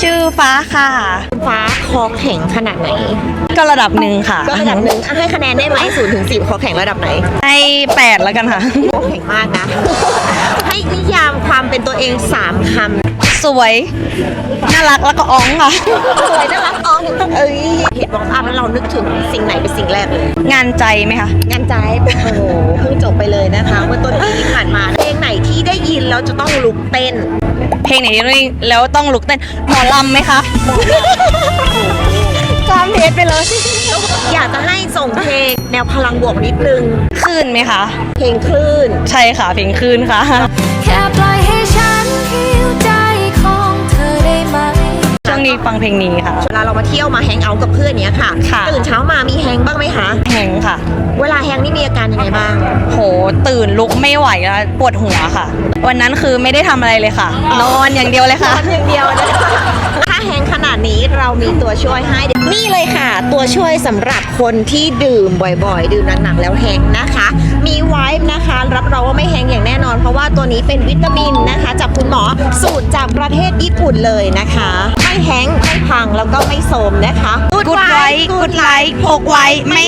ชื่อฟ้าค่ะคุณฟ้าคอแข็งขนาดไหน ก็ระดับหนึ่งค่ะก็ระดับหนึ่งอะให้คะแนนได้ไหมศูนย์ถึงสิบคอแข็งระดับไหนให้แปดแล้วกันค่ะ คอแข็งมากนะ ให้นิยามความเป็นตัวเองสามคำสวย น่ารักแล้วก็อ้องค่ะสวยน่ารักอ๋องเอ้ยเห็นบอกอัพแล้วเรานึกถึงสิ่งไหนเป็นสิ่งแรกเลย งานใจไหมคะ งานใจโอ้โหเพิ่งจบไปเลยนะคะ เมื่อต้นปีที่ผ่านมาเพลงไหนที่ได้ยินแล้วจะต้องลุกเต้น เพลงไหนที่แล้วต้องลุกเต้นหมอลำไหมคะข้ามเพจไปเลย อยากจะให้ส่งเพลงแนวพลังบวกนิดนึง คลื่นไหมคะ เพลงคลื่น ใช่ค่ะ เพลงคลื่นค่ะ แค่ปล่อยให้ฉันหิวใจของเธอได้ไหมช่วงนี้ฟังเพลงนี้ค่ะ เวลาเรามาเที่ยวมาแฮงเอาท์กับเพื่อนเนี้ยค่ะ ค่ะ ตื่นเช้ามามีแฮงบ้างไหมคะ แหงค่ะเวลา แฮงนี่มีอาการยังไงบ้าง โห ตื่นลุกไม่ไหวแล้วปวดหัวค่ะ วันนั้นคือไม่ได้ทำอะไรเลยค่ะ นอนอย่างเดียวเลยค่ะนอนอย่างเดียวนะคะถ้าแฮงขนาดนี้เรามีตัวช่วยให้ นี่เลยค่ะ ตัวช่วยสำหรับคนที่ดื่มบ่อยๆ ดื่มหนักๆแล้วแฮงนะคะ มีไวท์นะคะ รับรองว่าไม่แฮงอย่างแน่นอน เพราะว่าตัวนี้เป็นวิตามินนะคะ จากคุณหมอสูตรจากประเทศญี่ปุ่นเลยนะคะไม่แฮงไม่พังแล้วก็ไม่โทรมนะคะ Good White Good Light พกไว้ไม่แห้ง